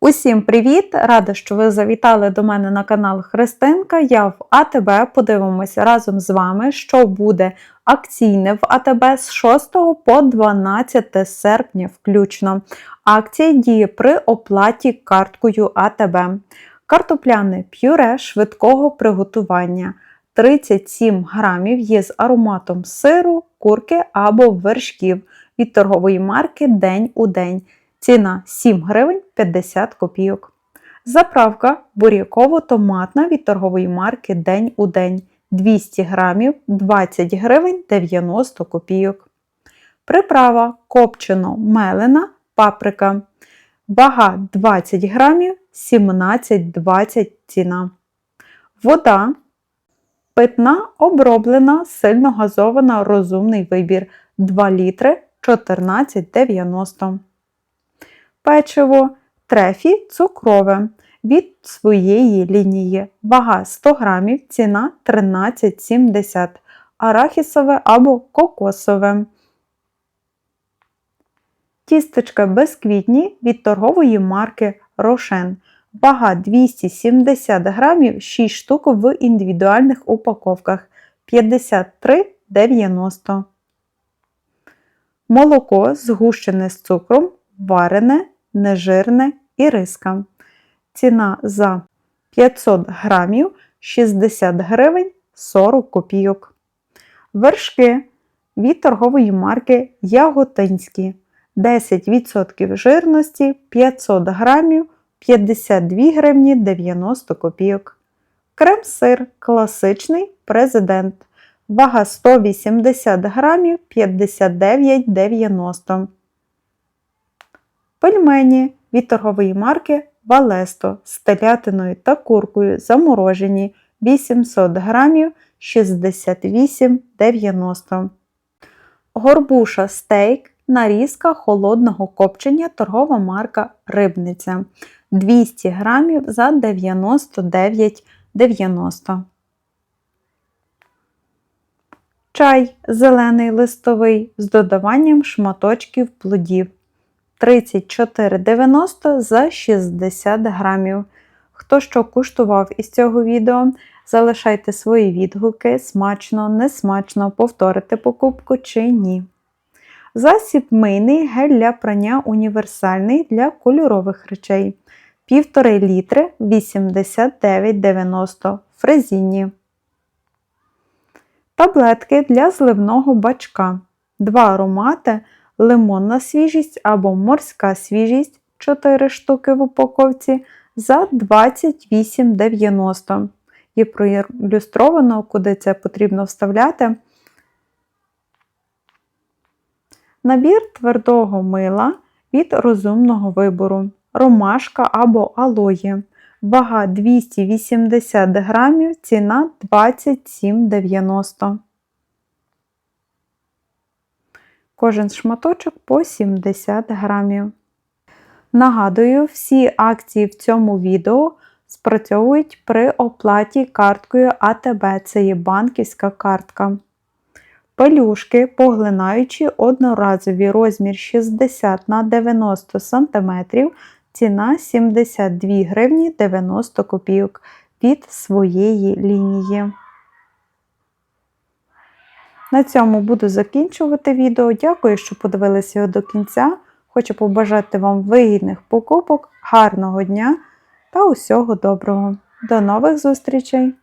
Усім привіт! Рада, що ви завітали до мене на канал Христинка. Я в АТБ. Подивимося разом з вами, що буде акційне в АТБ з 6 по 12 серпня включно. Акція діє при оплаті карткою АТБ. Картопляне пюре швидкого приготування 37 грамів є з ароматом сиру, курки або вершків від торгової марки День у день. Ціна 7 гривень 50 копійок. Заправка буряково-томатна від торгової марки День у день 200 грамів 20 гривень 90 копійок. Приправа копчено мелена паприка. Вага 20 грамів 17,20 ціна. Вода. Питна оброблена, сильно газована розумний вибір 2 літри 14,90 печиво, трефі цукрове від своєї лінії. Вага 100 грамів, ціна 13,70 арахісове або кокосове. Тістечка безквітні від торгової марки Рошен. Вага 270 грамів, 6 штук в індивідуальних упаковках 53,90. Молоко згущене з цукром, варене нежирне і риска. Ціна за 500 грамів 60 гривень 40 копійок. Вершки від торгової марки Яготинські 10% жирності 500 грамів 52 гривні 90 копійок. Крем-сир класичний президент. Вага 180 грамів 59,90 Пельмені від торгової марки Валесто з телятиною та куркою заморожені 800 грамів 68,90. Горбуша стейк нарізка холодного копчення торгова марка Рибниця 200 грамів за 99,90. Чай зелений листовий з додаванням шматочків плодів 34,90 за 60 грамів. Хто що куштував із цього відео, залишайте свої відгуки, смачно, несмачно, повторите покупку чи ні. Засіб мийний гель для прання універсальний для кольорових речей 1,5 літри 89,90 фрезінні. Таблетки для зливного бачка. Два аромати лимонна свіжість або морська свіжість 4 штуки в упаковці за 28,90. Є проілюстровано, куди це потрібно вставляти. Набір твердого мила від розумного вибору. Ромашка або алої. Вага 280 грамів, ціна 27,90 Кожен шматочок по 70 грамів. Нагадую, всі акції в цьому відео спрацьовують при оплаті карткою АТБ, це є банківська картка. Пелюшки, поглинаючи одноразові розмір 60 на 90 см, ціна 72 гривні 90 копійок від своєї лінії. На цьому буду закінчувати відео. Дякую, що подивилися його до кінця. Хочу побажати вам вигідних покупок, гарного дня та усього доброго. До нових зустрічей!